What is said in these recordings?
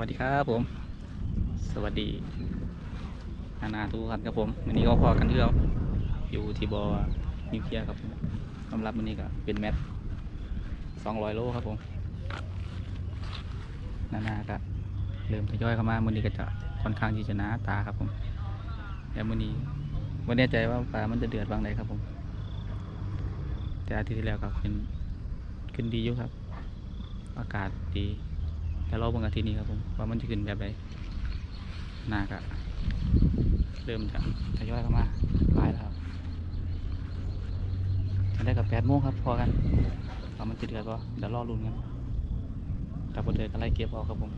วัสดีครับผม สวัสดีนานาทุกท่านครับผมวันนี้ก็พอกันเที่ยวอยู่ที่บอนิวเคลียร์ครับผมสำหรับวันนี้ก็เป็นแมตสองร้อยโลครับผมนานาก็เริ่มทยอยเข้ามาวันนี้ก็จะค่อนข้างที่จะหนาตาครับผมแล้ววันนี้วันแน่ใจว่าปลามันจะเดือดบางไหนครับผม แต่อาทิตย์ที่แล้วก็ขึ้นขึ้นดีอยู่ครับ อากาศดี แต่รอบางอาทิตย์นี้ครับผมว่ามันจะขึ้นแบบใดหน้าก็เริ่มจะทยอยเข้ามาหลายแล้วครับได้กับแปดโมงครับพอกันว่ามันจะเดือดป่เดี๋ยวรอรุ่นกันแต่พอเดือกันไล่เก็บเอาครับผม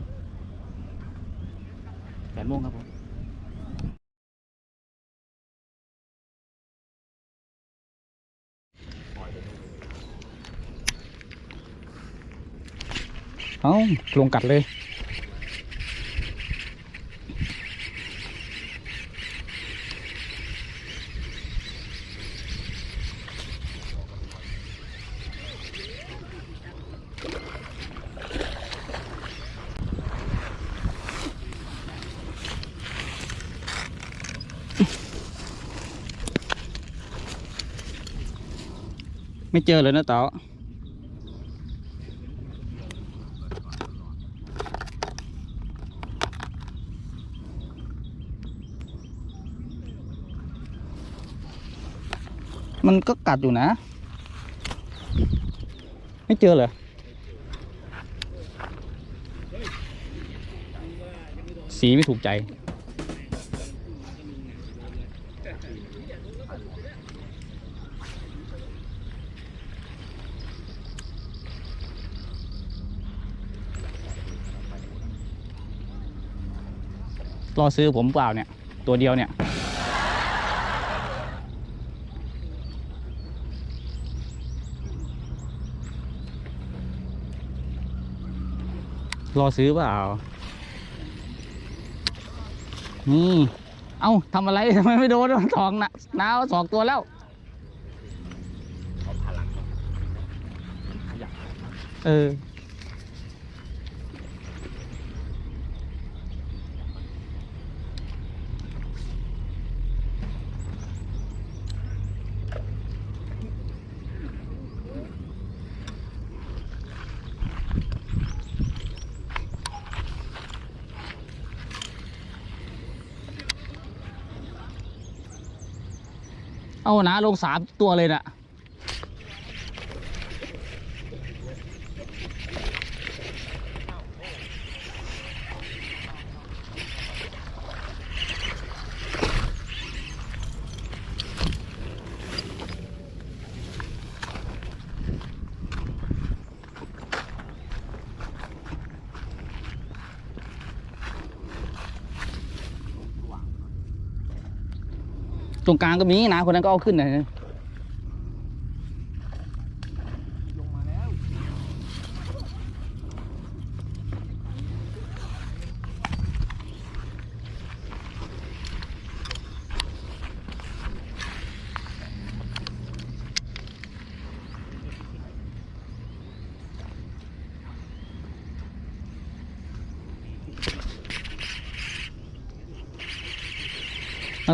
แปดโมงครับผม เอาลงกัดเลยไม่เจอเลยนะเต๋า มันก็กัดอยู่นะ ไม่เจอเหรอสีไม่ถูกใจ รอซื้อผมเปล่าเนี่ย ตัวเดียวเนี่ย รอซื้อเปล่า นี่ เอ้าทำอะไรทำไมไม่โดนสองนะนาวสองตัวแล้วเออ เอานะลงสามตัวเลยน่ะ ตรงกลางก็มีนะคนนั้นก็เอาขึ้นนะ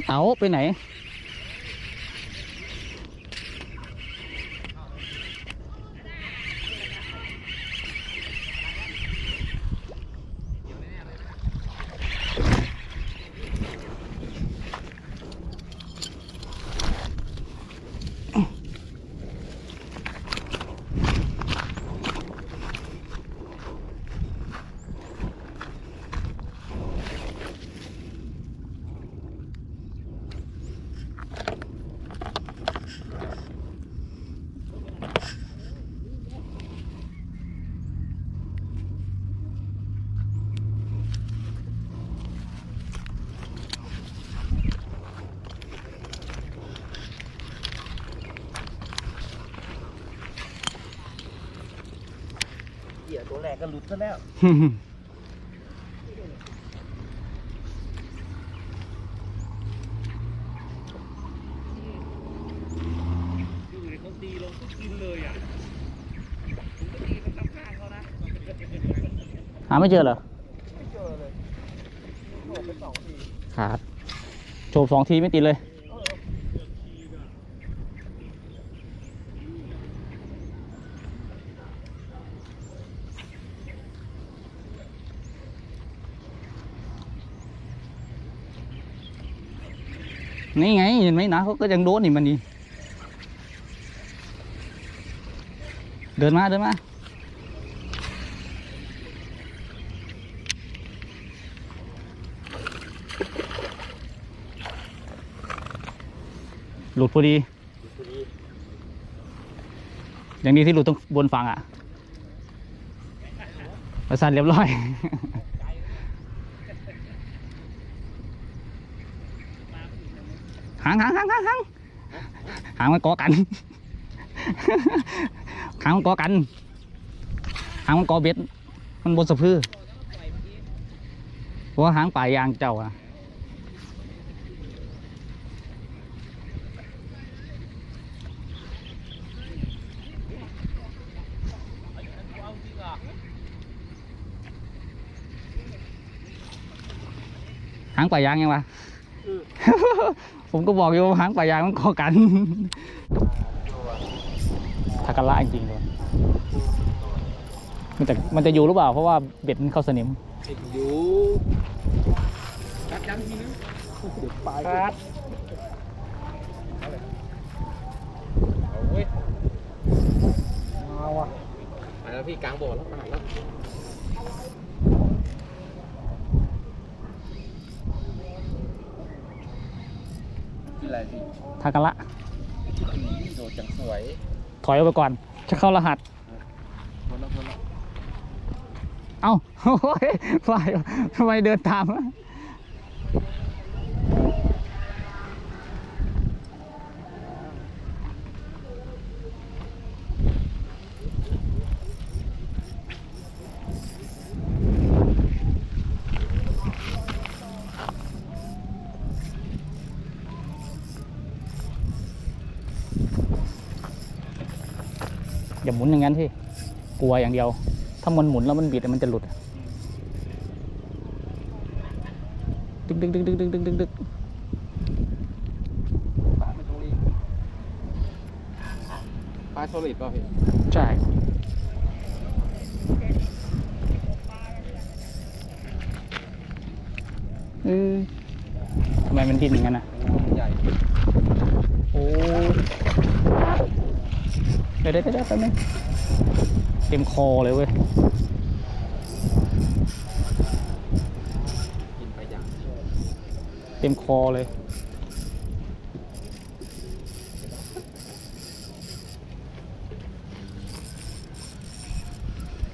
เต๋าไปไหน กก็หลุดซะแล้ว อยู่ในเขาตีลงก็กินเลยอะผมก็ตีไปทำข้างเขานะ หาไม่เจอเหรอ ไม่เจอเลยโดดไปสองที ขาดโฉบสองทีไม่ติดเลย นี่ไงเห็นไหมนะเขาก็ยังโดนนี่มันนี่เดินมาเดินมาหลุดพอดี อย่างนี้ที่หลุดตรงบนฝั่งอะประสานเรียบร้อยางหางหางหางหางหางมันเกาะกันหางมันเกาะกันหางมันเกาะเบ็ดมันบนสะพือเพราะว่าหางป่ายางเจ้าอะหางป่ายางยังวะ ผมก็บอกอยู่ว่าหางป่ายางมันก่อกันทากาละจริงๆเลยมันจะมันจะอยู่หรือเปล่า เพราะว่าเบ็ดมันเข้าสนิมติดอยู่กัดยันทีนึงปลายกัดเอาเว้ยมาว่ะไปแล้วพี่กลางบ่อแล้วมาแล้วกินอะไร พี่ทากาละ โดดจังสวยถอยออกไปก่อน จะเข้ารหัส พ้นแล้วพ้นแล้ว เอ้าโอ้ยฝ่ายทำไมเดินตามวะ อย่าหมุนอย่างนั้นสิกลัวอย่างเดียว ถ้ามันหมุนแล้วมันบิดอะมันจะหลุดอะดึกดึกดึกดึกดึกดึกดึกดึกปลาไม่ต้องรีบปลาโซลิดป่ะพี่ ใช่เออทำไมมันดิ้นอย่างนั้นอะใหญ่โอ้ เดี๋ยวเดี๋ยวเดี๋ยวแป๊บนึงเต็มคอเลยเว้ยเต็มคอเลย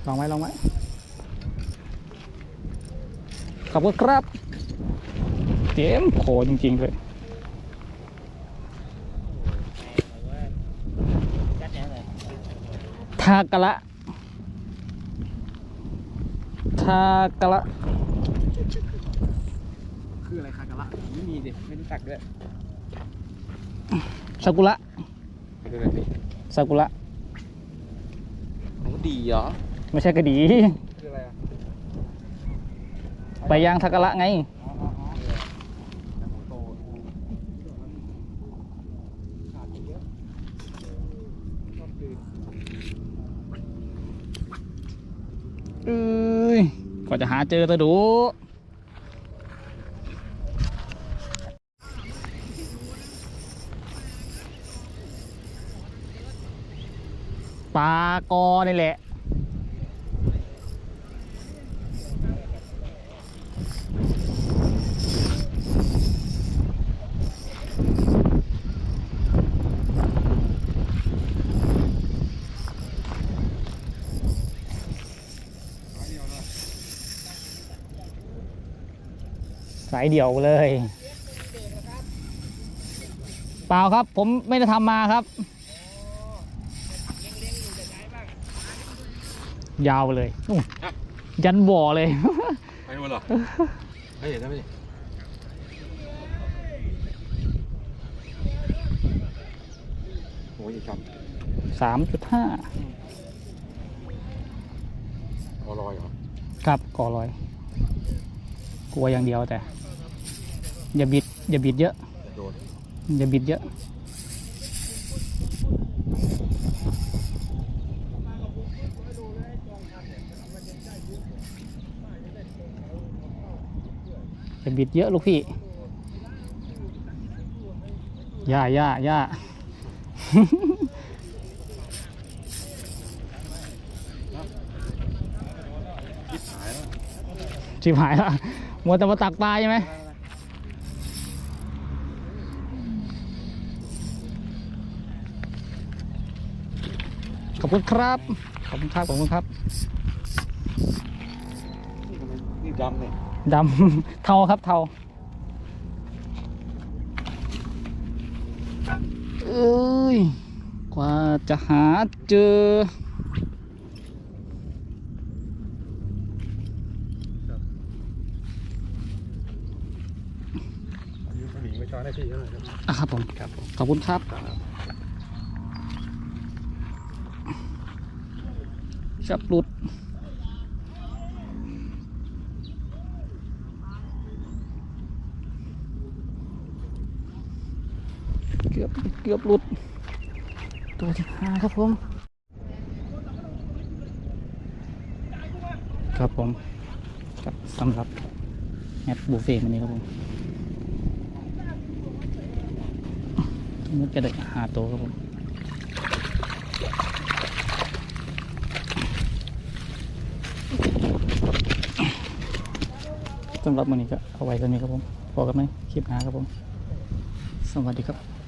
ลองไหมลองไหมขอบคุณครับ เต็มคอจริง ๆ เลย ทากะละทากะละ คืออะไรคากะละไม่มีดิไม่รู้จักด้วยซากุระคืออะไรพี่ซากุระโอ้ดีเหรอไม่ใช่กระดี คืออะไรอะไปยางทากะละไงอ๋ออ๋ออ๋อน้ำหมูโตขาดไปเยอะชอบคืน เอ้ย กว่าจะหาเจอตะดู ปลากอนี่แหละ สายเดี่ยวเลย เปล่าครับ ผมไม่ได้ทำมาครับ ยาวไปเลยนู่นยันบ่อเลย ไปหมดเหรอไม่เห็นนะพี่โอ้ยจสามจุดห้าำคอลอยเหรอ ครับก่อลอย กลัวอย่างเดียวแต่ อย่าบิด อย่าบิดเยอะโดนอย่าบิดเยอะ อย่าบิดเยอะลูกพี่ย่าย่าย่าชิบหายแล้วมัวแต่มาตักปลาใช่ไหม อบคุณครับ ขอบคุณครับ ขอบคุณครับ นี่ดำเนี่ยดำ เทาครับเทาเอ้ย กว่าจะหาเจอ ยืมสวิงไปช้อนให้พี่เขาหน่อยครับอะครับผม ครับผมขอบคุณครับ ชับหลุดเกือบเกือบหลุด ตัวที่ห้าครับผม ครับผมครับสำหรับแอปบุฟเฟ่ต์วันนี้ครับผมมันจะได้หาตัวครับผม สำหรับวันนี้ก็เอาไว้กันนี้ครับผมพอกันไหมคลิปหน้าครับผม สวัสดีครับ